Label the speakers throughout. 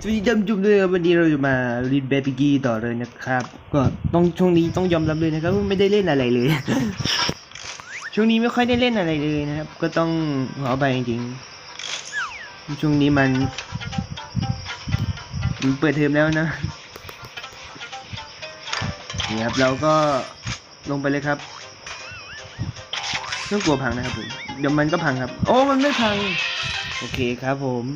Speaker 1: สวัสดีท่านผู้ชมด้วยครับวันนี้เราจะมารีดเบบิกี้ต่อเลยนะครับ ก็ต้องช่วงนี้ต้องยอมรับเลยนะครับว่าไม่ได้เล่นอะไรเลย ช่วงนี้ไม่ค่อยได้เล่นอะไรเลยนะครับ ก็ต้องขอไปจริงๆช่วงนี้มันมันเปิดเทอมแล้วนะนี่ครับเราก็ลงไปเลยครับไม่ต้องกลัวพังนะครับผมเดี๋ยวมันก็พังครับ โอ้มันไม่พัง โอเคครับผม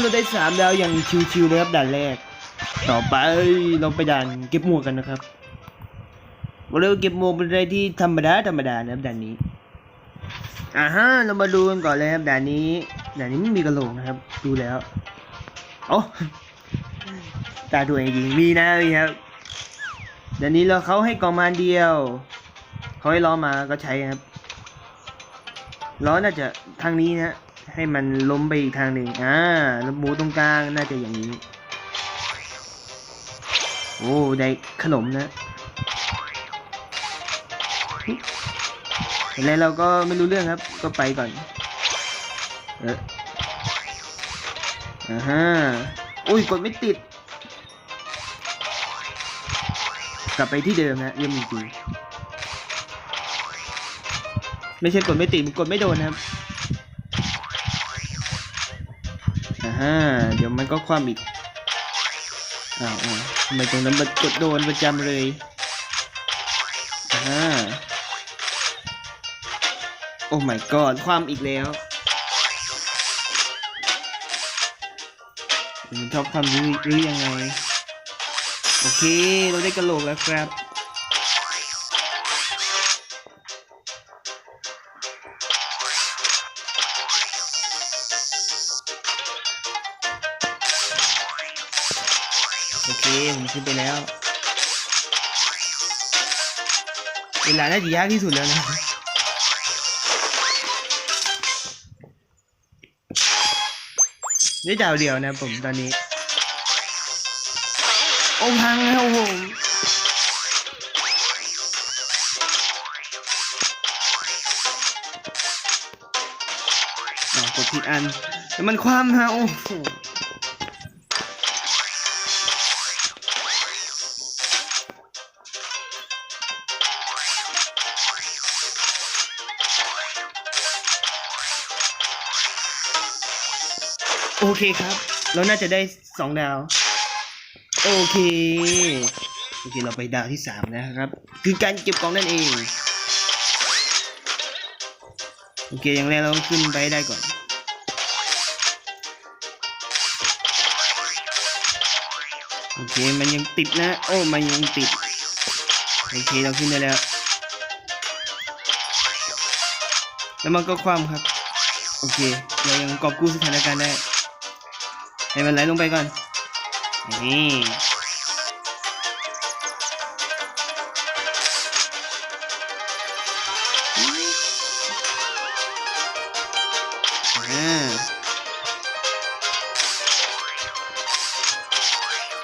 Speaker 1: เราได้สามดาวอย่างชิวๆเลยครับด่านแรก ต่อไปเราไปด่านเก็บหมวกกันนะครับบอกเลยว่าเก็บหมวกเป็นอะไรที่ธรรมดาธรรมดานะครับด่านนี้อ่าฮะเรามาดูกันก่อนเลยครับด่านนี้ด่านนี้ไม่มีกระโหลกนะครับ ดูแล้วโอ้ตาตัวเองจริงมีนะมีครับด่านนี้เราเขาให้กองมานเดียว เขาให้ล้อมาก็ใช้ครับล้อน่าจะทางนี้นะ ให้มันล้มไปอีกทางหนึ่งอ่าแล้วหมูตรงกลางน่าจะอย่างนี้ โอ้ได้ขนมนะแล้วเราก็ไม่รู้เรื่องครับ ก็ไปก่อน เอออ่าฮะอุ้ยกดไม่ติด กลับไปที่เดิมนะเยี่ยมจริงๆไม่ใช่กดไม่ติดมันกดไม่โดนนะครับ อ่าฮะเดี๋ยวมันก็คว่ำอีกอ้าวอ้าวทำไมตรงนั้นมันกดโดนประจำเลยอ่าฮะโอ้ my god คว่ำอีกแล้วมันชอบความรู้หรือยังไง โอเค เราได้กระโหลกแล้วครับ ผมขึ้นไปแล้ว เวลาน่าจะยากที่สุดแล้วนะนี่ดาวเดียวนะผมตอนนี้ โอ้พังแล้วผมกดผิดอัน แล้วมันคว่ำฮะโอ้โห โอเคครับ เราน่าจะได้สองดาว โอเค โอเค เราไปดาวที่สามนะครับ คือการเก็บกล่องนั่นเอง โอเค อย่างแรกเราต้องขึ้นไปได้ก่อน โอเค มันยังติดนะ โอ้ มันยังติด โอเค เราขึ้นได้แล้ว แล้วมันก็คว่ำครับ โอเค เรายังกอบกู้สถานการณ์ได้ ให้มันไหลลงไปก่อน นี่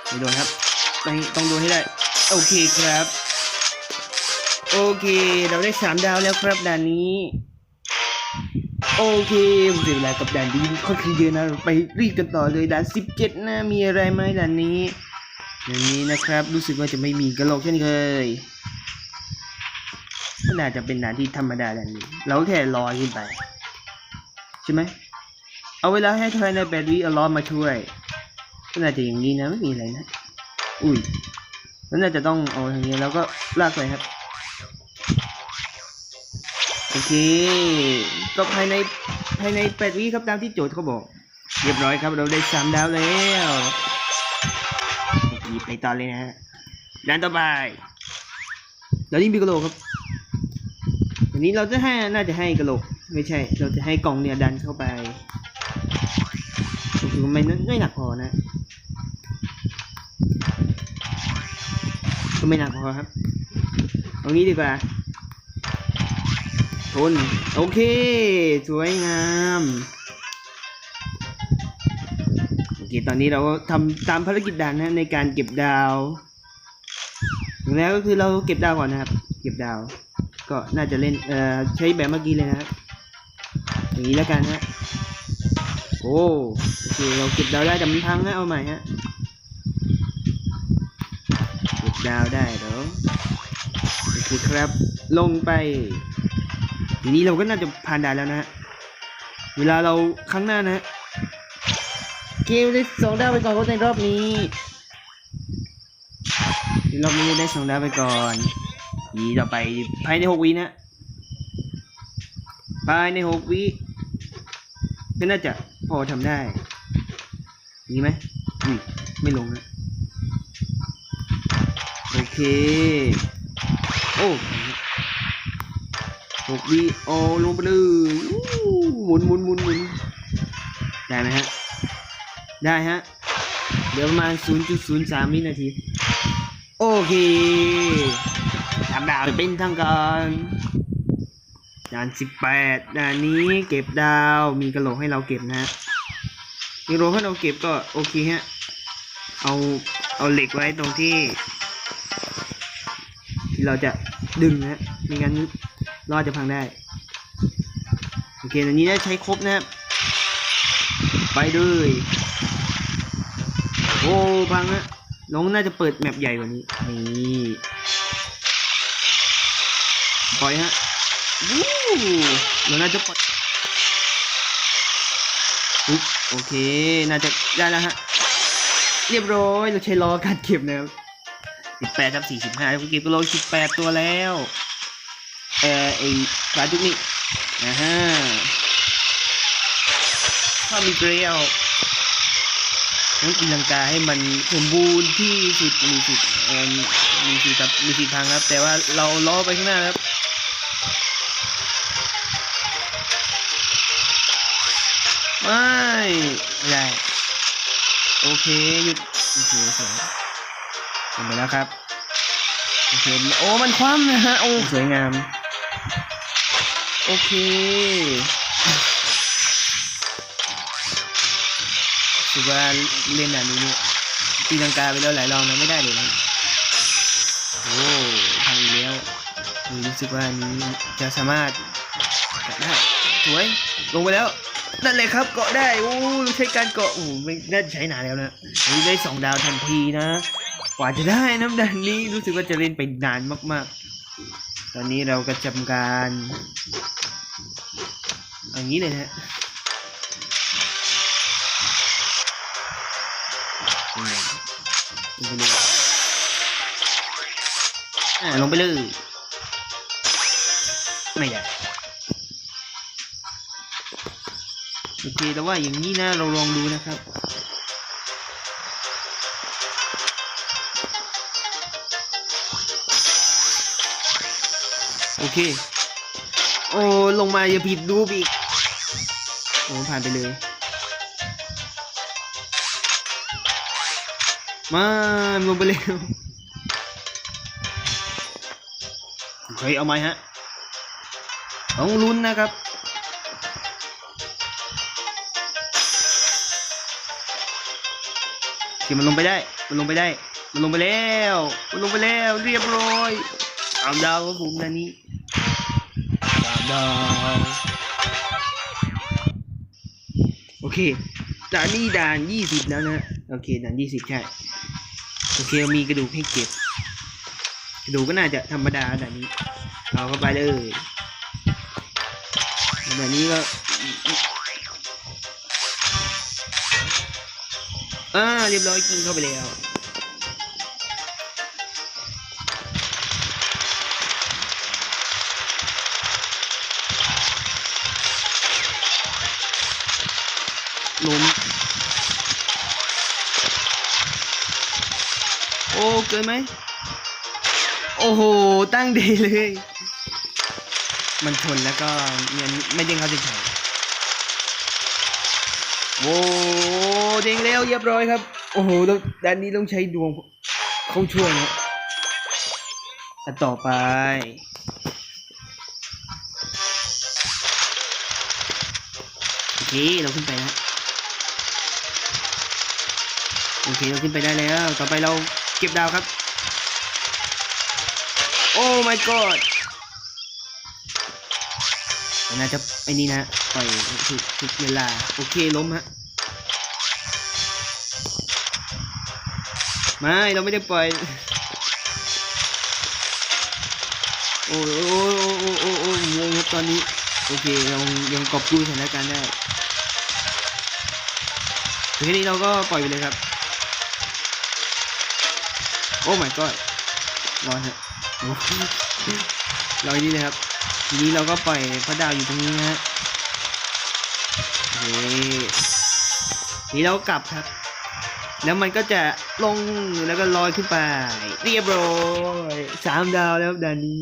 Speaker 1: ไม่โดนครับต้องต้องโดนให้ได้ โอเคครับ โอเค เราได้สามดาวแล้วครับด่านนี้ โอเคเสียเวลากับด่านนี้ค่อนข้างเยอะนะไปรีบกันต่อเลยด่านสิบเจ็ดนะมีอะไรไหมด่านนี้ด่านนี้นะครับ รู้สึกว่าจะไม่มีกระโหลกเช่นเคยน่าจะเป็นด่านที่ธรรมดาด่านนี้ เราแค่ลอยขึ้นไป ใช่ไหมเอาเวลาให้ทอยในแปดวิอลอมาช่วยก็น่าจะอย่างนี้นะไม่มีอะไรนะ อุ้ยแล้วน่าจะต้องเอาอย่างนี้แล้วก็ลากไปครับ โอเคก็ภายในภายในแปดวิครับตามที่โจทย์เขาบอก เรียบร้อยครับเราได้สามดาวแล้วโอเคไปต่อเลยนะฮะด้านต่อไปเรานี่มีกระโหลกครับวันนี้เราจะให้น่าจะให้กระโหลกไม่ใช่ เราจะให้กล่องเนี่ยดันเข้าไปคือไม่ไม่หนักพอนะก็ไม่หนักพอครับตรงนี้ดีกว่า ทนโอเค สวยงาม โอเค ตอนนี้เราก็ทำตามภารกิจด่านนะในการเก็บดาวอย่างแรกก็คือเราเก็บดาวก่อนนะครับ เก็บดาว ก็น่าจะเล่น เอ่อ ใช้แบบเมื่อกี้เลยนะครับ อย่างนี้แล้วกันนะโอ้โอเค เราเก็บดาวได้แต่มันพังนะเอาใหม่ฮะ เก็บดาวได้เหรอโอเคครับ ลงไป ทีนี้เราก็น่าจะผ่านด่านแล้วนะฮะ เวลาเราครั้งหน้านะเกมได้สองดาวไปก่อนก็ในรอบนี้รอบนี้ได้สองดาวไปก่อนทีต่อไปภายในหกวินะภายในหกวิก็น่าจะพอทำได้มีไหมอุ้ยไม่ลงนะ โอเค โอ้ หกวิโอลงไปเลยหมุนหมุนหมุนหมุนได้ไหมฮะ ได้ฮะ เดี๋ยวประมาณ 0.03วินาที โอเคทำดาวเป็นทางการด่าน18ด่านนี้เก็บดาว มีกระโหลกให้เราเก็บนะฮะมีกระโหลกให้เราเก็บก็โอเคฮะ เอา เอาเหล็กไว้ตรงที่ ที่เราจะดึงนะฮะไม่งั้น รอดจะพังได้ โอเคอันนี้ได้ใช้ครบนะครับ ไปเลยโอ้พังฮะน้องน่าจะเปิดแมปใหญ่กว่านี้ นี่ปล่อยฮะวู้เราน่าจะปล่อยอุ๊บโอเค น่าจะได้แล้วฮะ เรียบร้อย เราใช้ล้อการเก็บนะครับสิบแปดครับสี่สิบห้าเก็บตัวเราสิบแปดตัวแล้ว เอ่อไอ้ปลาจุกนี่อ่าฮะถ้ามีเกลียวต้องตีลังกาให้มันสมบูรณ์ที่สุดมีสิทธิ์มีสิทธิ์ครับมีสิทธิ์พังครับ แต่ว่าเราล้อไปข้างหน้าครับไม่ไม่ได้โอเคหยุดโอเคสวยเห็นไปแล้วครับโอเคโอ้มันคว่ำนะฮะโอ้สวยงาม โอเค ถือว่าเล่นแบบนี้เนี่ยตีลังกาไปแล้วหลายรอบนะไม่ได้เลยนะโอ้พังอีกแล้วรู้สึกว่าอันนี้จะสามารถกาะได้สวยลงไปแล้วนั่นเลยครับเกาะได้โอ้ใช้การเกาะโอ้ไม่น่าจะใช้นานแล้วนะเฮ้ยได้สองดาวทันทีนะ กว่าจะได้น้ำดันนี้รู้สึกว่าจะเล่นไปนานมากๆ ตอนนี้เราก็จำการอย่างนี้เลยนะฮะลงไปเลยอ่าลงไปเลย ไม่ได้ โอเคแต่ว่าอย่างนี้นะ เราลองดูนะครับ โอเค โอ้ลงมาอย่าผิดรูปอีก โอ้ผ่านไปเลย มาลงไปเร็วเฮ้ยเอาไหมฮะ ต้องลุ้นนะครับที่มันลงไปได้ มันลงไปได้ มันลงไปแล้ว มันลงไปแล้ว เรียบร้อยสามดาวครับผมนานี้สาม ดาวโอเคด่านนี้ด่านยี่สิบแล้วนะ โอเคด่านยี่สิบใช่ โอเคมีกระดูกให้เก็บ กระดูกก็น่าจะธรรมดาด่านนี้ เอาเข้าไปเลยแบบนี้ก็อ่าเรียบร้อยกินเข้าไปแล้ว ล้ม โอ้เกินไหม โอ้โห ตั้งดีเลย มันชนแล้วก็เงินไม่เด้งเขาจะใช้โอ้เด้งแล้วเรียบร้อยครับ โอ้โหต้องด้านนี้ต้องใช้ดวงเขาช่วยนะอันต่อไปโอเคเราขึ้นไปนะ โอเคเราขึ้นไปได้แล้ว ต่อไปเราเก็บดาวครับ โอ้ my god น่าจะไอ้นี่นะปล่อยถูกถูกเวลา โอเคล้มฮะไม่เราไม่ได้ปล่อย โอ้โอ้โอ้โอ้โอ้งงครับตอนนี้ โอเคเรายังกอบกู้สถานการณ์ได้ทีนี้เราก็ปล่อยไปเลยครับ โอ้ my god รอฮะโอ้รอนี่เลยครับ ทีนี้เราก็ปล่อยพระดาวอยู่ตรงนี้นะฮะโอเคทีนี้เรากลับครับ แล้วมันก็จะลงแล้วก็ลอยขึ้นไป เรียบร้อยสามดาวแล้วด่านนี้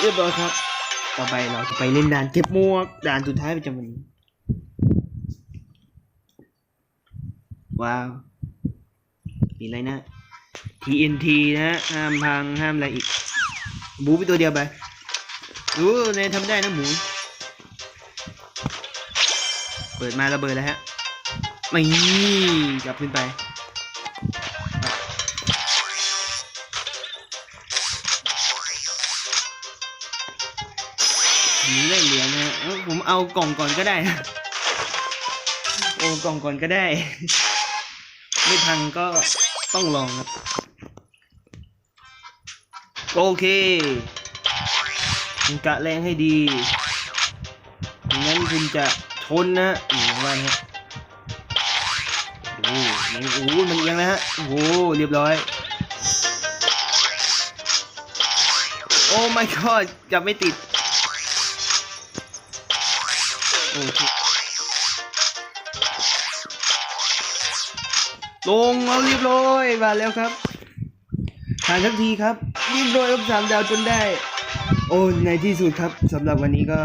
Speaker 1: เรียบร้อยครับ ต่อไปเราจะไปเล่นด่านเก็บมวกด่านสุดท้ายประจำวันนี้ ว้าว มีอะไรนะ TNT นะฮะห้ามพังห้ามอะไรอีกหมูไปตัวเดียวไปรู้นทำได้นะหมู เปิดมาระเบิดแล้วฮะไม่กลับขึ้นไปนีได้เหรียญนะผมเอากล่องก่อนก็ได้โอ้กล่องก่อนก็ได้ ไม่พังก็ ต้องลองครับ โอเคคุณกะแรงให้ดีม่งั้นคุณจะชนนะอืมว่านฮะโอ้โหมันโอ้มันเอียงแล้วฮะโอ้โหเรียบร้อย โอ้ my god จับไม่ติด โอเค ลงเอาเรียบร้อยมาแล้วครับผ่านทักทีครับรีบร้อยรับสามดาวจนได้ โอ้ในที่สุดครับสำหรับวันนี้ก็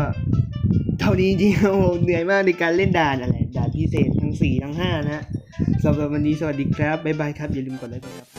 Speaker 1: เท่านี้จริงโอ้เหนื่อยมากในการเล่นด่านอะไรด่านพิเศษทั้งสี่ทั้งห้านะฮะสำหรับวันนี้สวัสดีครับบ๊ายบายครับอย่าลืมกดไลค์กดซับ